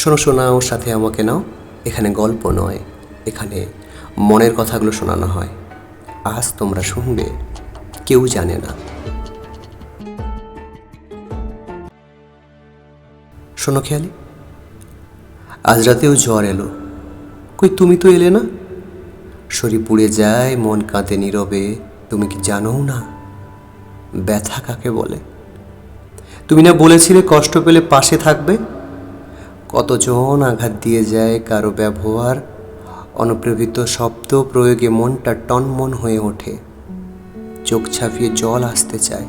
শোনো শোনাও সাথে আমাকে নাও। এখানে গল্প নয়, এখানে মনের কথাগুলো শোনানো হয়। আজ তোমরা শুনবে, কেউ জানে না। শোনো খেয়ালি, আজ রাতেও জ্বর এলো। কই, তুমি তো এলে না? শরীর পুড়ে যায়, মন কাঁদে নীরবে, তুমি কি জানো না? ব্যথা কাকে বলে? তুমি না বলেছিলে কষ্ট পেলে পাশে থাকবে? কতজন আঘাত দিয়ে যায় কারও ব্যবহার? অনুপ্রেরিত শব্দ প্রয়োগে মনটা টনমন হয়ে ওঠে। চোখ ছাপিয়ে জল আসতে চায়।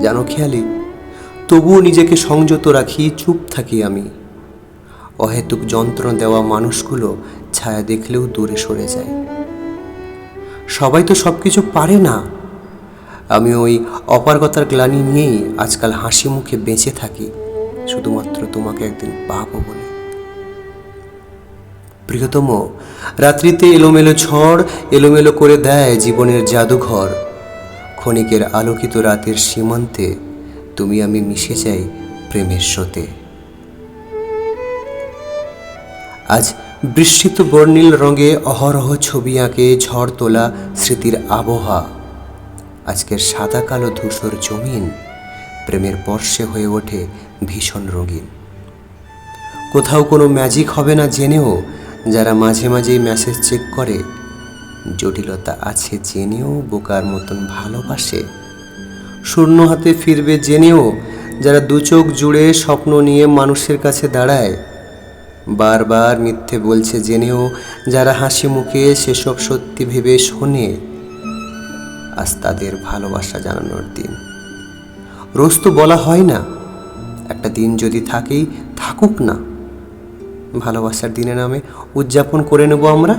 জানো খেয়ালি, তবুও নিজেকে সংযত রাখি, চুপ থাকি আমি। অহেতুক যন্ত্রণা দেওয়া মানুষগুলো ছায়া দেখলেও দূরে সরে যায়। সবাই তো সব কিছু পারে না। আমি ওই অপারগতার গ্লানি নিয়েই আজকাল হাসি মুখে বেঁচে থাকি। শুধুমাত্র তোমাকে একদিন পাবো বলে। প্রিয়তম, রাত্রিতে এলোমেলো ঝড় এলোমেলো করে দেয় জীবনের জাদুঘর। ক্ষণিকের আলোকিত রাতের সীমান্তে তুমি আমি মিশে যাই প্রেমের স্রোতে। আজ বৃষ্টিত বর্ণিল রঙে অহরহ ছবি আঁকে ঝড় তোলা স্মৃতির আবহা। আজকের সাদা কালো ধূসর জমিন প্রেমের পর্শে হয়ে ওঠে ভীষণ রঙিন। কোথাও কোনো ম্যাজিক হবে না জেনেও যারা মাঝে মাঝেই মেসেজ চেক করে, জটিলতা আছে জেনেও, বোকার মতন ভালোবাসে, শূন্য হাতে ফিরবে জেনেও যারা দু চোখ জুড়ে স্বপ্ন নিয়ে মানুষের কাছে দাঁড়ায়, বারবার মিথ্যে বলছে জেনেও যারা হাসি মুখে সেসব সত্যি ভেবে শোনে, আজ তাদের ভালোবাসা জানানোর দিন। রোজ তো বলা হয় না একটা দিন যদি থাকেই, থাকুক না। ভালোবাসার দিনে নামে উদযাপন করে নেব আমরা।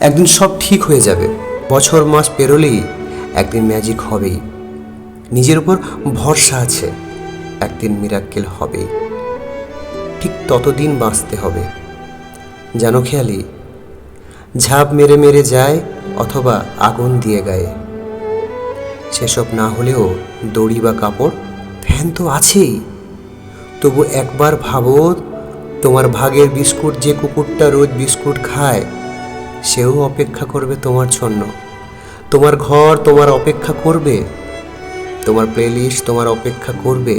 একদিন সব ঠিক হয়ে যাবে। বছর, মাস পেরোলেই একদিন ম্যাজিক হবেই। নিজের উপর ভরসা আছে, একদিন মিরাক্কেল হবে ঠিক ততদিন বাঁচতে হবে। জানো খেয়ালি, ঝাঁপ মেরে মেরে যায় অথবা আগুন দিয়ে গায়ে। সেসব না হলেও দড়ি বা কাপড় ফ্যান তো আছেই। তবু একবার ভাবো, তোমার ভাগের বিস্কুট যে কুকুরটা রোজ বিস্কুট খায়, সেও অপেক্ষা করবে তোমার জন্য। তোমার ঘর তোমার অপেক্ষা করবে, তোমার প্লেলিস্ট তোমার অপেক্ষা করবে।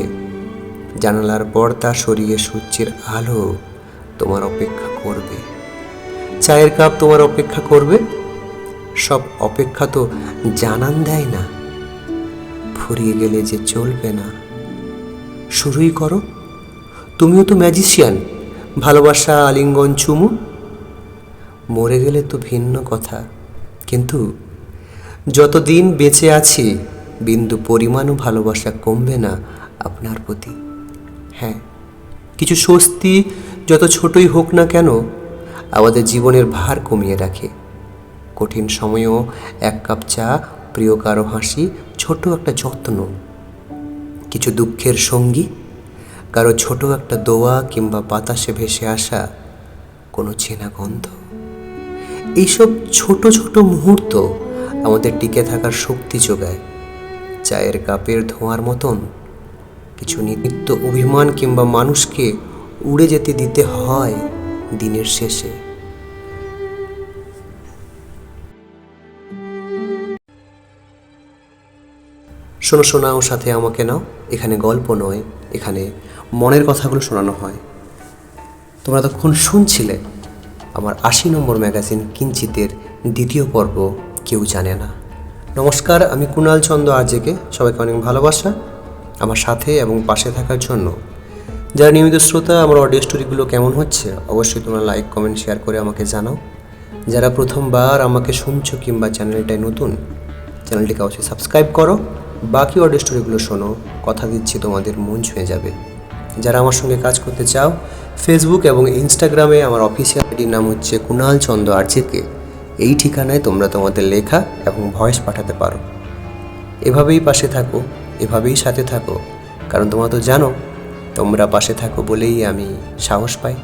জানালার পর্দা সরিয়ে সূর্যের আলো তোমার অপেক্ষা করবে। চায়ের কাপ তোমার অপেক্ষা করবে? সব অপেক্ষা তো জানান দেয় না। ফুরিয়ে গেলে যে চলবে না। শুরুই করো। তুমিও তো ম্যাজিশিয়ান ভালোবাসা, আলিঙ্গন, চুমু। মরে গেলে তো ভিন্ন কথা, কিন্তু যতদিন বেঁচে আছি, বিন্দু পরিমাণও ভালোবাসা কমবে না আপনার প্রতি। হ্যাঁ কিছু স্বস্তি যত ছোটই হোক না কেন, আমাদের জীবনের ভার কমিয়ে রাখে। কঠিন সময়েও এক কাপ চা, প্রিয় কারও হাসি ছোট একটা যত্ন। কিছু দুঃখের সঙ্গী, কারও ছোট একটা দোয়া কিংবা বাতাসে ভেসে আসা কোনো চেনা গন্ধ এইসব ছোট ছোট মুহূর্ত আমাদের টিকে থাকার শক্তি যোগায়। চায়ের কাপের ধোঁয়ার মতন কিছু নিত্য অভিমান কিংবা মানুষকে উড়ে যেতে দিতে হয় দিনের শেষে। শোনো, শোনাও, সাথে আমাকে নাও। এখানে গল্প নয়, এখানে মনের কথাগুলো শোনানো হয়। তোমরা তখন শুনছিলে আমার আশি নম্বর ম্যাগাজিন কিঞ্চিতের দ্বিতীয় পর্ব, কেউ জানে না। নমস্কার, আমি কুণাল চন্দ্র আজকে সবাইকে অনেক ভালোবাসা। আমার সাথে এবং পাশে থাকার জন্য যারা নিয়মিত শ্রোতা, আমার অডিও স্টোরিগুলো কেমন হচ্ছে, অবশ্যই তোমরা লাইক, কমেন্ট, শেয়ার করে আমাকে জানাও। যারা প্রথমবার আমাকে শুনছো কিংবা চ্যানেলটায় নতুন, চ্যানেলটিকে অবশ্যই সাবস্ক্রাইব করো। বাকি অডিও স্টোরিগুলো শোনো, কথা দিচ্ছি, তোমাদের মন ছুঁয়ে যাবে। যারা আমার সঙ্গে কাজ করতে চাও ফেসবুক এবং ইনস্টাগ্রামে আমার অফিসিয়াল আইডির নাম হচ্ছে কুণাল চন্দ্র আরজেকে। এই ঠিকানায় তোমরা তোমাদের লেখা এবং ভয়েস পাঠাতে পারো। এভাবেই পাশে থাকো, এভাবেই সাথে থাকো। কারণ তোমরা তো জানো, তোমরা পাশে থাকো বলেই আমি সাহস পাই।